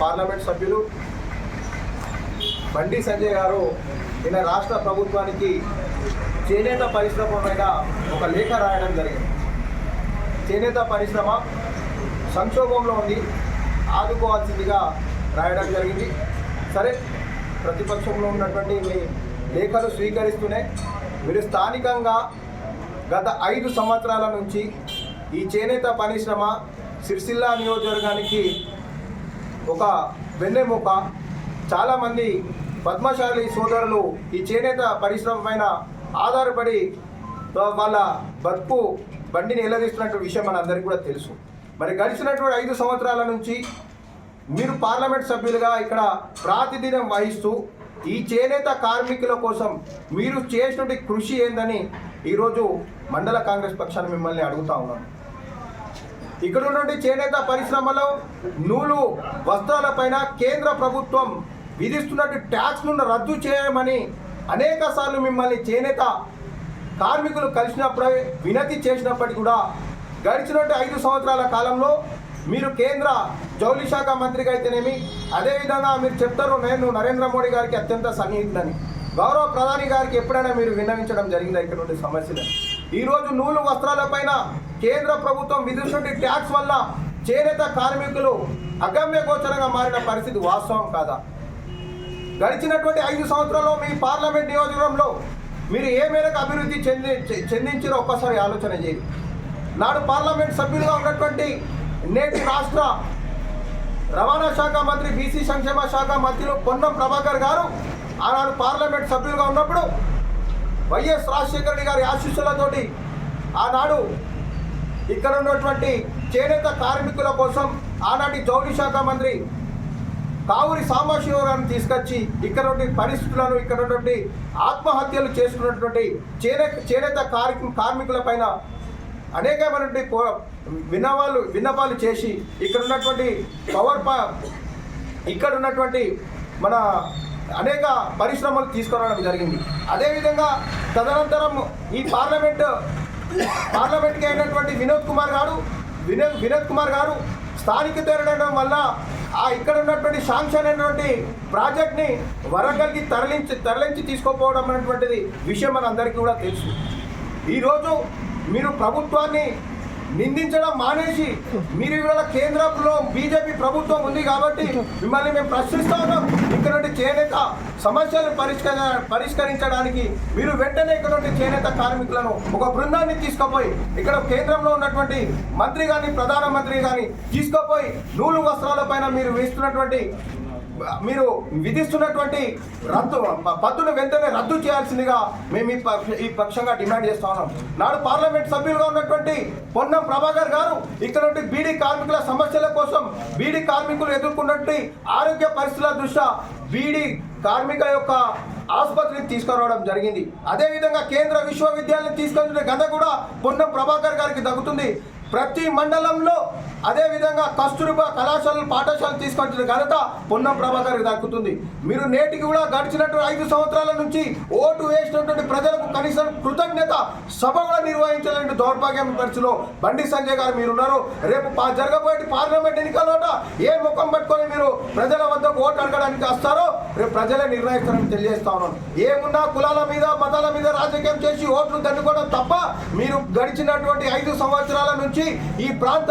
Parliament సభ్యులు బండి సంజయ్ గారు నిన్న రాష్ట్ర ప్రభుత్వానికి చేనేత పరిశ్రమ మీద ఒక లేఖ రాయడం జరిగింది. చేనేత పరిశ్రమ సంక్షోభంలో ఉంది ఆదుకోవాల్సిందిగా రాయడం జరిగింది. సరే ప్రతిపక్షంలో ఉన్నటువంటి మీ లేఖలు స్వీకరిస్తూనే మీరు స్థానికంగా గత ఐదు సంవత్సరాల నుంచి ఈ చేనేత పరిశ్రమ సిరిసిల్ల నియోజకవర్గానికి ఒక వెన్నెముక చాలామంది పద్మశాలి సోదరులు ఈ చేనేత పరిశ్రమ పైన ఆధారపడి వాళ్ళ బతుకు బండిని నిలదీస్తున్నటువంటి విషయం మనందరికీ కూడా తెలుసు. మరి గడిచినటువంటి ఐదు సంవత్సరాల నుంచి మీరు పార్లమెంట్ సభ్యులుగా ఇక్కడ ప్రాతినిధ్యం వహిస్తూ ఈ చేనేత కార్మికుల కోసం మీరు చేసినటువంటి కృషి ఏందని ఈరోజు మండల కాంగ్రెస్ పక్షాన్ని మిమ్మల్ని అడుగుతా ఉన్నాను. ఇక్కడ నుండి చేనేత పరిశ్రమలో నూలు వస్త్రాలపైన కేంద్ర ప్రభుత్వం విధిస్తున్నట్టు ట్యాక్స్ను రద్దు చేయమని అనేక సార్లు మిమ్మల్ని చేనేత కార్మికులు కలిసినప్పుడే వినతి చేసినప్పటికీ కూడా గడిచినట్టు ఐదు సంవత్సరాల కాలంలో మీరు కేంద్ర జౌలి శాఖ మంత్రిగా అయితేనేమి అదేవిధంగా మీరు చెప్తారు నేను నరేంద్ర మోడీ గారికి అత్యంత సన్నిహితుడని గౌరవ ప్రధాని గారికి ఎప్పుడైనా మీరు విన్నవించడం జరిగిందా ఇక్కడ ఉండే సమస్యలు? ఈరోజు నూలు వస్త్రాలపైన కేంద్ర ప్రభుత్వం విధిస్తుంటే ట్యాక్స్ వల్ల చేనేత కార్మికులు అగమ్య గోచరంగా మారిన పరిస్థితి వాస్తవం కాదా? గడిచినటువంటి ఐదు సంవత్సరాల్లో మీ పార్లమెంట్ నియోజకవర్గంలో మీరు ఏ మేరకు అభివృద్ధి చెంది చెందించారో ఒక్కసారి ఆలోచన చేయండి. నాడు పార్లమెంట్ సభ్యులుగా ఉన్నటువంటి నేటి రాష్ట్ర రవాణా శాఖ మంత్రి బీసీ సంక్షేమ శాఖ మంత్రులు పొన్నం ప్రభాకర్ గారు ఆనాడు పార్లమెంట్ సభ్యులుగా ఉన్నప్పుడు వైఎస్ రాజశేఖర రెడ్డి గారి ఆశీస్సులతోటి ఆనాడు ఇక్కడ ఉన్నటువంటి చేనేత కార్మికుల కోసం ఆనాటి జౌళి శాఖ మంత్రి కావురి సాంబశివరాన్ని తీసుకొచ్చి ఇక్కడ పరిస్థితులను ఇక్కడ ఉన్నటువంటి ఆత్మహత్యలు చేసుకున్నటువంటి చేనే చేనేత కార్మి కార్మికుల పైన అనేకమైనటువంటి పో- విన్నవాళ్ళు విన్నపాలు చేసి ఇక్కడ ఉన్నటువంటి పవర్ పా ఇక్కడ ఉన్నటువంటి మన అనేక పరిశ్రమలు తీసుకురావడం జరిగింది. అదేవిధంగా తదనంతరం ఈ పార్లమెంట్ పార్లమెంట్కి అయినటువంటి వినోద్ కుమార్ గారు వినోద్ వినోద్ కుమార్ గారు స్థానిక తెరడం వల్ల ఆ ఇక్కడ ఉన్నటువంటి శాంక్షన్ అయినటువంటి ప్రాజెక్ట్ని వరంగల్కి తరలించి తరలించి తీసుకోపోవడం అనేటువంటిది విషయం మనందరికీ కూడా తెలుసు. ఈరోజు మీరు ప్రభుత్వాన్ని నిందించడం మానేసి మీరు ఇవాళ కేంద్రంలో బీజేపీ ప్రభుత్వం ఉంది కాబట్టి మిమ్మల్ని మేము ప్రశ్నిస్తా ఉన్నాం. ఇక్కడ నుండి చేనేత సమస్యలను పరిష్కర పరిష్కరించడానికి మీరు వెంటనే ఇక్కడ నుండి చేనేత కార్మికులను ఒక బృందాన్ని తీసుకుపోయి ఇక్కడ కేంద్రంలో ఉన్నటువంటి మంత్రి కానీ ప్రధానమంత్రి కానీ తీసుకుపోయి నూలు వస్త్రాల పైన మీరు వేస్తున్నటువంటి మీరు విధిస్తున్నటువంటి రద్దు పద్దును వెంటనే రద్దు చేయాల్సిందిగా మేము ఈ పక్ష- ఈ పక్షంగా డిమాండ్ చేస్తా ఉన్నాం. నాడు పార్లమెంట్ సభ్యులుగా ఉన్నటువంటి పొన్నం ప్రభాకర్ గారు ఇక్కడ నుండి బీడీ కార్మికుల సమస్యల కోసం బీడీ కార్మికులు ఎదుర్కొన్నటువంటి ఆరోగ్య పరిస్థితుల దృష్ట్యా బీడీ కార్మిక యొక్క ఆసుపత్రిని తీసుకురావడం జరిగింది. అదేవిధంగా కేంద్ర విశ్వవిద్యాలయం తీసుకొచ్చిన గత కూడా పొన్నం ప్రభాకర్ గారికి దక్కుతుంది ప్రతి మండలంలో అదేవిధంగా కస్తూర్బా కళాశాలలు పాఠశాలలు తీసుకొచ్చిన ఘనత పొన్నం ప్రభాకర్ దక్కుతుంది. మీరు నేటికి కూడా గడిచినటువంటి ఐదు సంవత్సరాల నుంచి ఓటు వేసినటువంటి ప్రజలకు కనీసం కృతజ్ఞత సభ కూడా నిర్వహించాలంటే దౌర్భాగ్యం పరిస్థితిలో బండి సంజయ్ గారు మీరు ఉన్నారు రేపు జరగబోయే పార్లమెంట్ ఎన్నికల ఏ ముఖం పట్టుకొని మీరు ప్రజల వద్దకు ఓటు అడగడానికి వస్తారో రేపు ప్రజలే నిర్ణయిస్తారని తెలియజేస్తా ఉన్నాను ఏమున్నా కులాల మీద మతాల మీద రాజకీయం చేసి ఓట్లు దండుకోవడం తప్ప మీరు గడిచినటువంటి ఐదు సంవత్సరాల నుంచి ఈ ప్రాంత